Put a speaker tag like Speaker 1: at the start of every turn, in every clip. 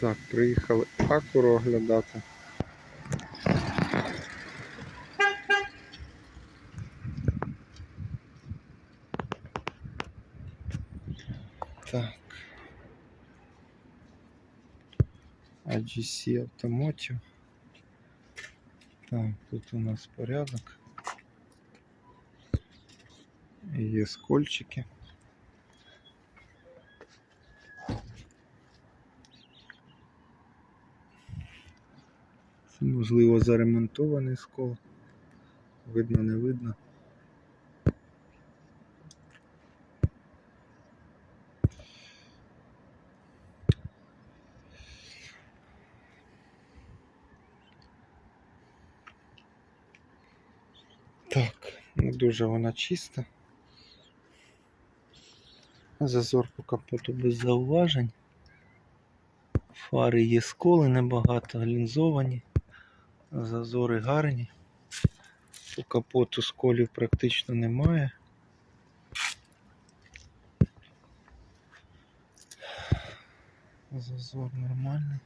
Speaker 1: Так, приїхали акуру оглядати. Так. AGC Automotive. Так, тут у нас порядок. Є скольчики. Можливо заремонтований скол. Видно, не видно. Так, не дуже вона чиста. Зазор по капоту без зауважень. Фари є сколи небагато, лінзовані. Зазори гарні. По капоту сколів практично немає. Зазор нормальний.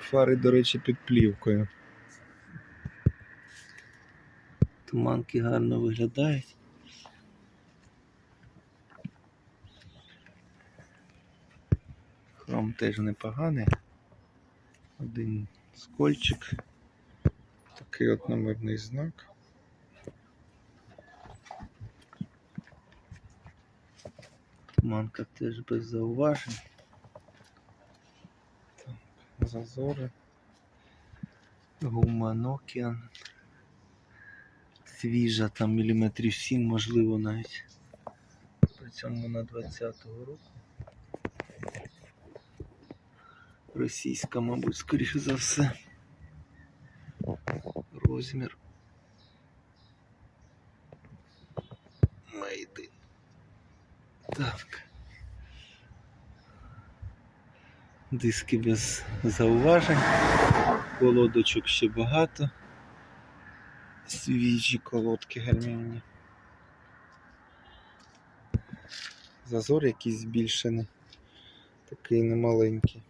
Speaker 1: Фари, до речі, під плівкою. Туманки гарно виглядають. Теж непоганий. Один скольчик. Такий от номерний знак. Туманка теж без зауважень. Так, зазори. Гума Nokian. Свіжа там міліметрів 7, можливо навіть. При цьому вона 20-го року. Російська, мабуть, скоріше за все. Розмір. Мейди. Так. Диски без зауважень. Колодочок ще багато. Свіжі колодки гальмівні. Зазор якийсь збільшений. Такий немаленький.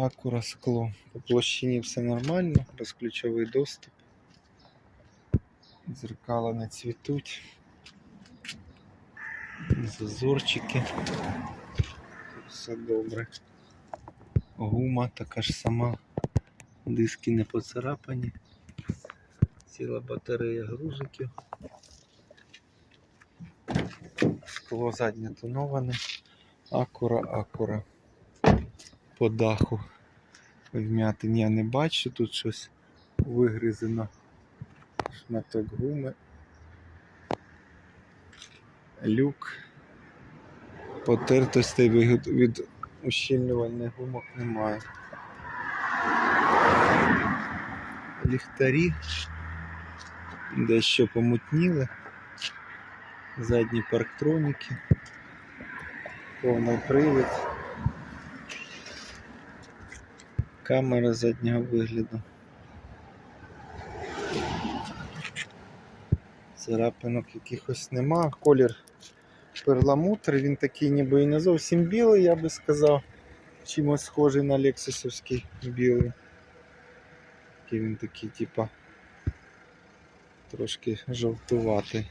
Speaker 1: Акура скло. По площині все нормально, безключовий доступ. Дзеркала не цвітуть. Зазорчики. Все добре. Гума така ж сама. Диски не поцарапані. Ціла батарея грузиків. Скло заднє тоноване. Акура, акура. По даху вмятин я не бачу, тут щось вигризено. Шматок гуми. Люк. Потертостей від, від ущільнювальних гумок немає. Ліхтарі дещо помутніли. Задні парктроніки. Повний привід. Камера заднього вигляду. Царапинок якихось нема. Колір перламутр, він такий ніби і не зовсім білий, я би сказав. Чимось схожий на лексусовський білий. Такий він такий, типа, трошки жовтуватий.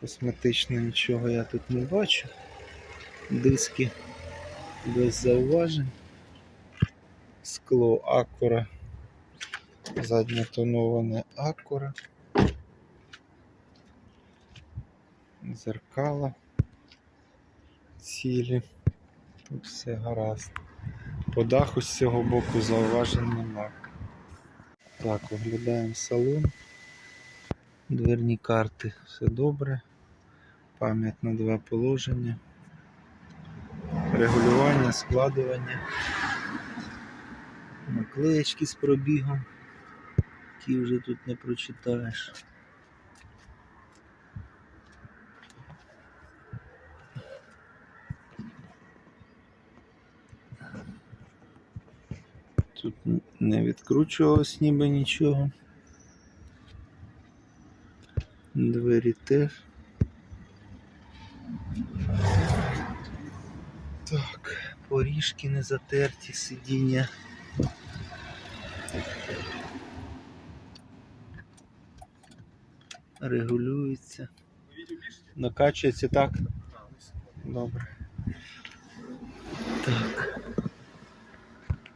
Speaker 1: Косметично нічого я тут не бачу. Диски без зауважень. Скло акура. Заднє тоноване акура. Зеркала. Цілі. Тут все гаразд. По даху з цього боку зауважень нема. Так, оглядаємо салон. Дверні карти, все добре. Пам'ять на два положення. Регулювання, складування. Наклеєчки з пробігом, які вже тут не прочитаєш. Тут не відкручувалось ніби нічого. Двері теж. Так, поріжки не затерті, сидіння. Регулюється. Накачується так? Добре. Так.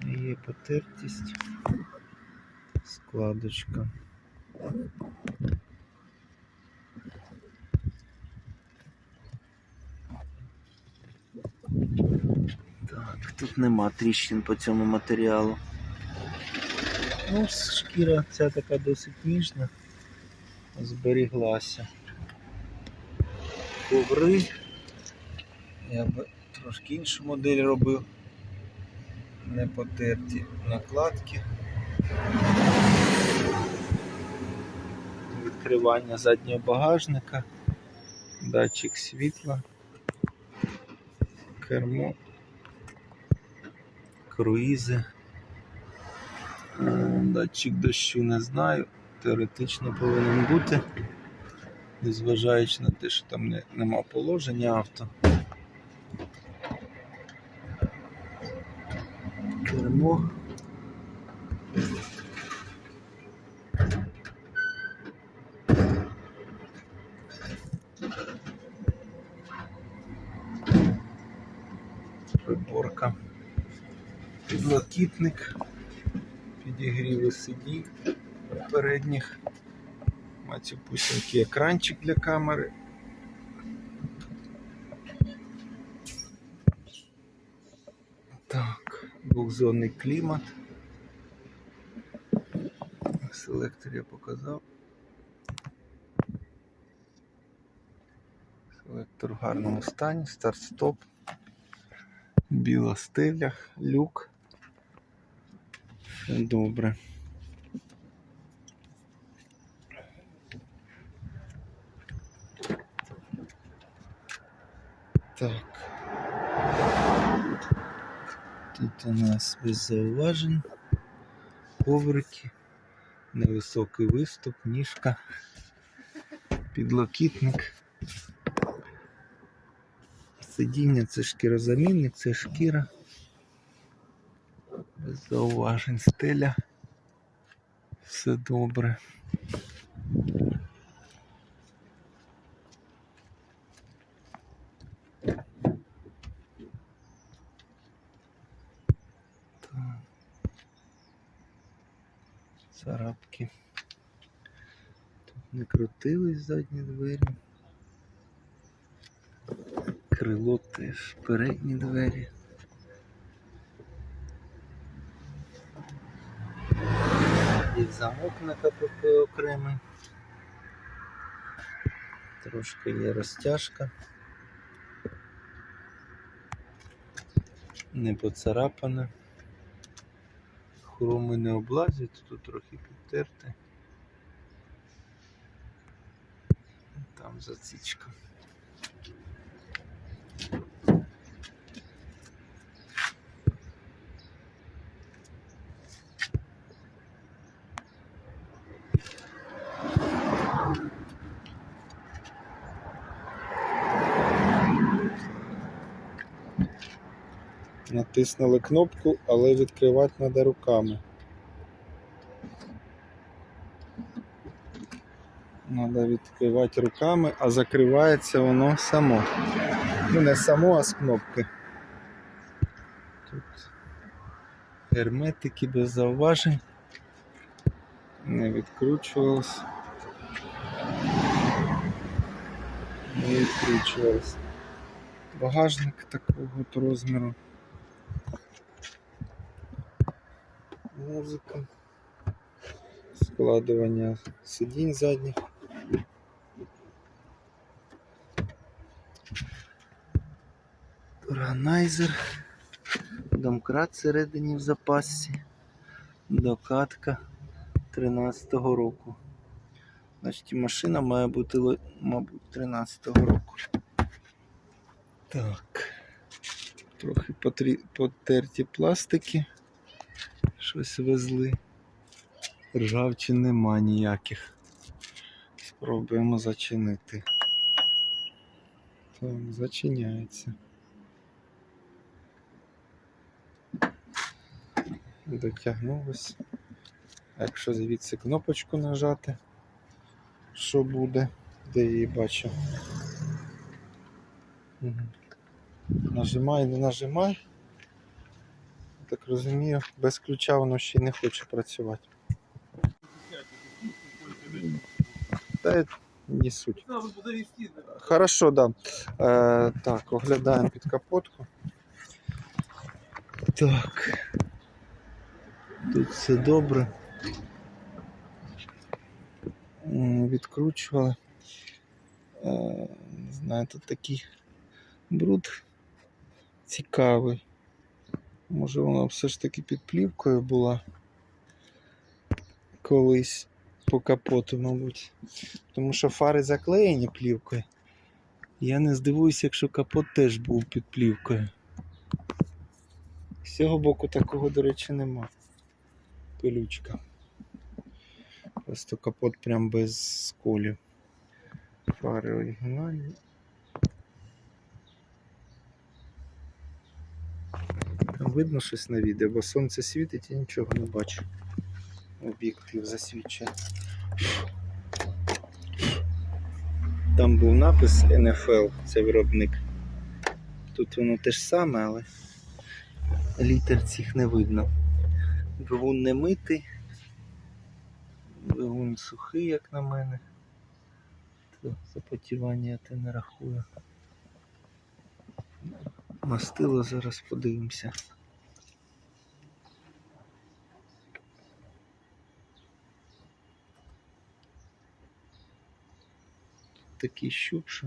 Speaker 1: Є потертість. Складочка. Так, тут нема тріщин по цьому матеріалу. Ну, шкіра ця така досить ніжна, зберіглася. Коври. Я би трошки іншу модель робив. Не потерті накладки. Відкривання заднього багажника, датчик світла, кермо, круїзи. Е, Датчик дощу не знаю, теоретично повинен бути, незважаючи на те, що там не, нема положення авто. Кермо. Приборка. Підлокітник. Сидінь передніх. Мацюпусінький екранчик для камери. Так, двохзонний клімат. Селектор я показав. Селектор в гарному стані, старт-стоп, біла стиля, люк. Добре. Так. Тут у нас без зауважень. Коврики, невисокий виступ, ніжка, підлокітник. Сидіння це шкірозамінник, це шкіра. Без зауважень стеля. Все добре. Так. Царапки. Тут не крутились задні двері. Крило теж передні двері. Є замок на КПП окремий. Трошки є розтяжка. Не поцарапане. Хроми не облазять, тут трохи підтерти. Там зацічка. Натиснули кнопку, але відкривати треба руками. Треба відкривати руками, а закривається воно само. Ну не само, а з кнопки. Тут герметики без зауважень. Не відкручувалось. Не відкручувалось. Багажник такого розміру. Музика. Складування сидінь задніх. Органайзер. Домкрат всередині в запасі. Докатка 13-го року. Значить, машина має бути, мабуть, 13-го року. Так. Трохи потерті пластики. Щось везли. Ржавчин нема ніяких. Спробуємо зачинити. Так, зачиняється. Дотягнулось. Якщо звідси кнопочку нажати, що буде, де я її бачу. Мгм. Нажимай, не нажимай. Так розумію, без ключа воно ще й не хоче працювати. Та не суть. Хорошо, да. Е, так, оглядаємо під капотку. Так. Тут все добре. Відкручували. Е, не знаю, тут такий бруд цікавий. Може вона все ж таки під плівкою була колись по капоту, мабуть. Тому що фари заклеєні плівкою. Я не здивуюся, якщо капот теж був під плівкою. З цього боку такого, до речі, нема. Пилючка. Просто капот прям без сколів. Фари оригінальні. Видно щось на відео, бо сонце світить і нічого не бачу. Об'єктив засвічує. Там був напис NFL, це виробник. Тут воно те ж саме, але літер цих не видно. Двигун не митий. Двигун сухий, як на мене. Запотівання я те не рахую. Мастило зараз подивимося. Такий щуп, що.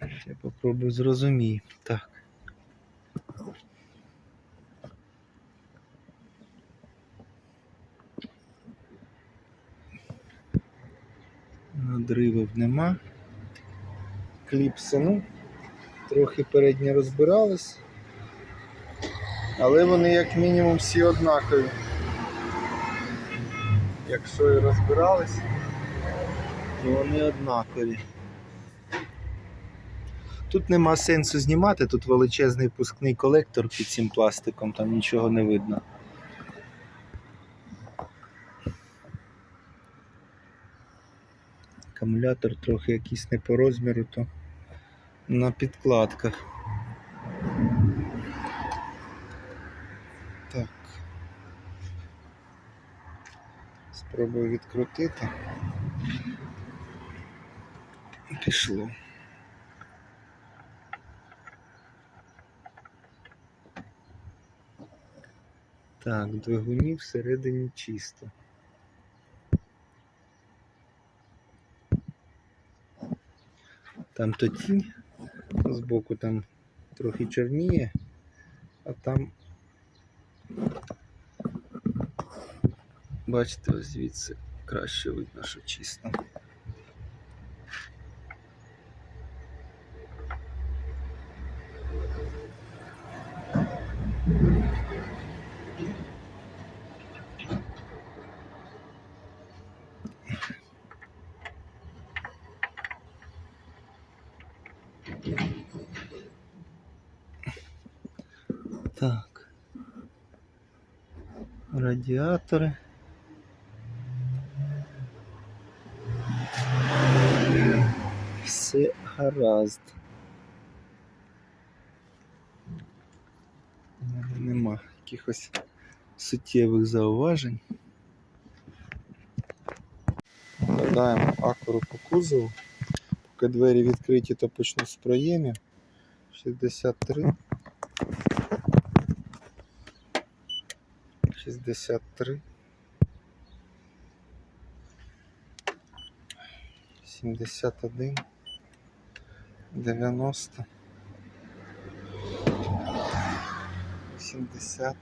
Speaker 1: Я попробую зрозумію. Так. Надривів нема. Кліпси, ну, трохи передні розбирались. Але вони як мінімум всі однакові. Якщо і розбирались, то вони однакові. Тут нема сенсу знімати, тут величезний пускний колектор під цим пластиком, там нічого не видно. Акумулятор трохи якийсь не по розміру, то на підкладках. Спробую відкрутити. Пішло. Так, в двигуні всередині чисто. Там то тінь збоку там трохи чорніє, а там бачите, ось звідси краще видно, що чисто. Так. Радіатори. Гаразд. Нема якихось суттєвих зауважень. Нагадаємо акуру по кузову. Поки двері відкриті, то почну з проємів. 63. 63. 71. 90. 80.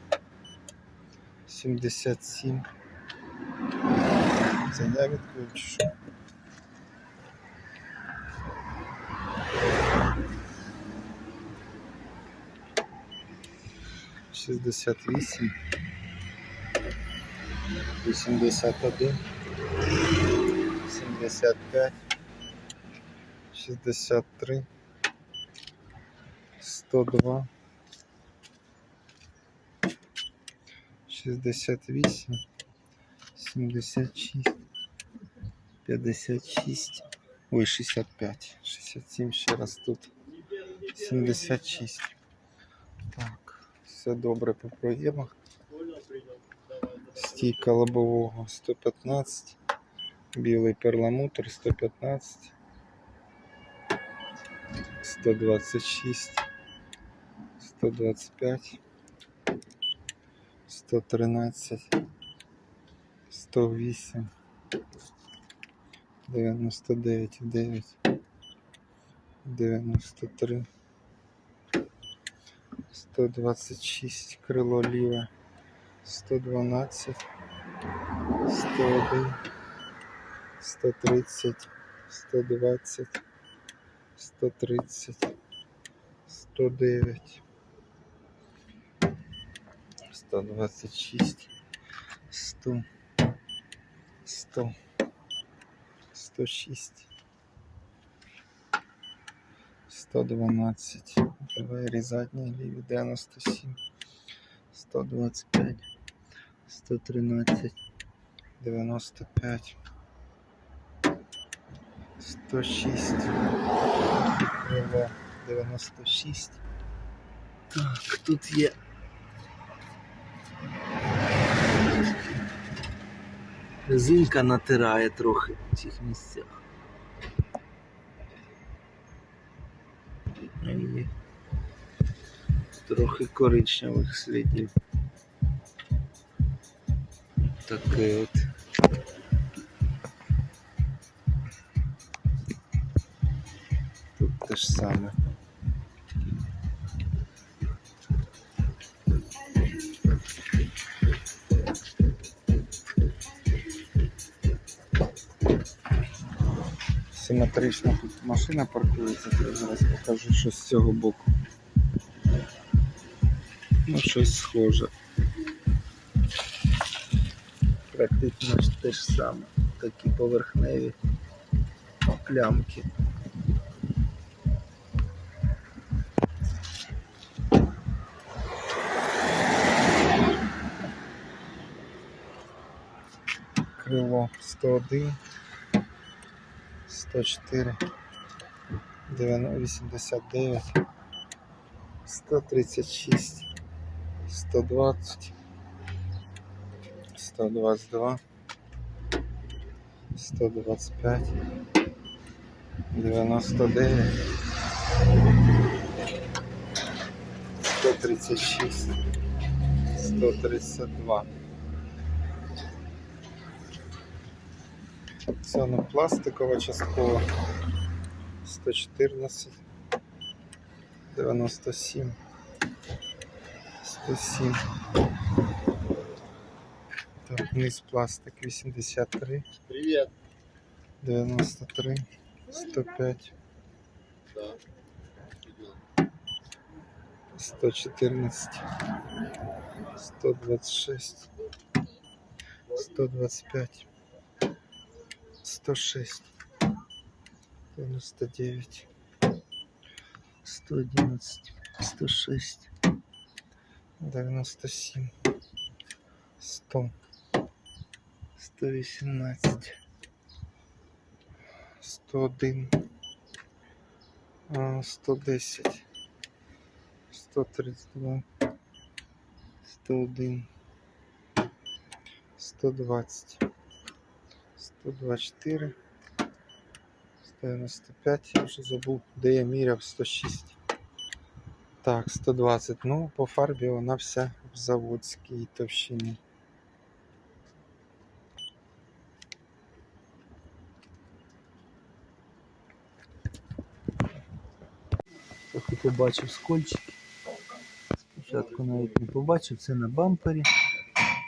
Speaker 1: 77. Це я відключу. Шістдесят вісім. 81, 75, 63, 102, 68, 76, 56, ой, 65, 67 ще раз тут, 76. Так, все добре по проємах. Стійка лобового 115, білий перламутр 115, 126, 125, 113, 108, 99, 9, 93, 126, крило ліве. 112, 101, 130, 120, 130, 109, 126, 100, 100, 106, 112, двері задні ліві 97, 125, 113, 95, 106, крило 96. Так, тут є. Резинка натирає трохи в цих місцях. І трохи коричневих слідів. Таке от. Те ж саме. Симетрично тут машина паркується, я зараз покажу, що з цього боку. Ну, щось схоже. Практично те ж саме. Такі поверхневі плямки. Крило 101, 104, 89, 136, 120, 122, 125, 99, 136, 132. Це не пластикова частково 114, 97, 107. Так, низ пластик 83,
Speaker 2: Привет.
Speaker 1: 93, 105,
Speaker 2: Да.
Speaker 1: 114, 126, 125, 106, 99, 111, 106, 97, 100, 118, 101, а, 110, 132, 101, 120, 124, 195, я вже забув, де я міряв 106. Так, 120. Ну, по фарбі вона вся в заводській товщині. Трохи побачив скольчики. Спочатку навіть не побачив, це на бампері,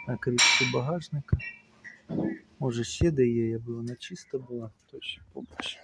Speaker 1: на кришці багажника. Може ще де є, якби вона чиста була, то ще побачив.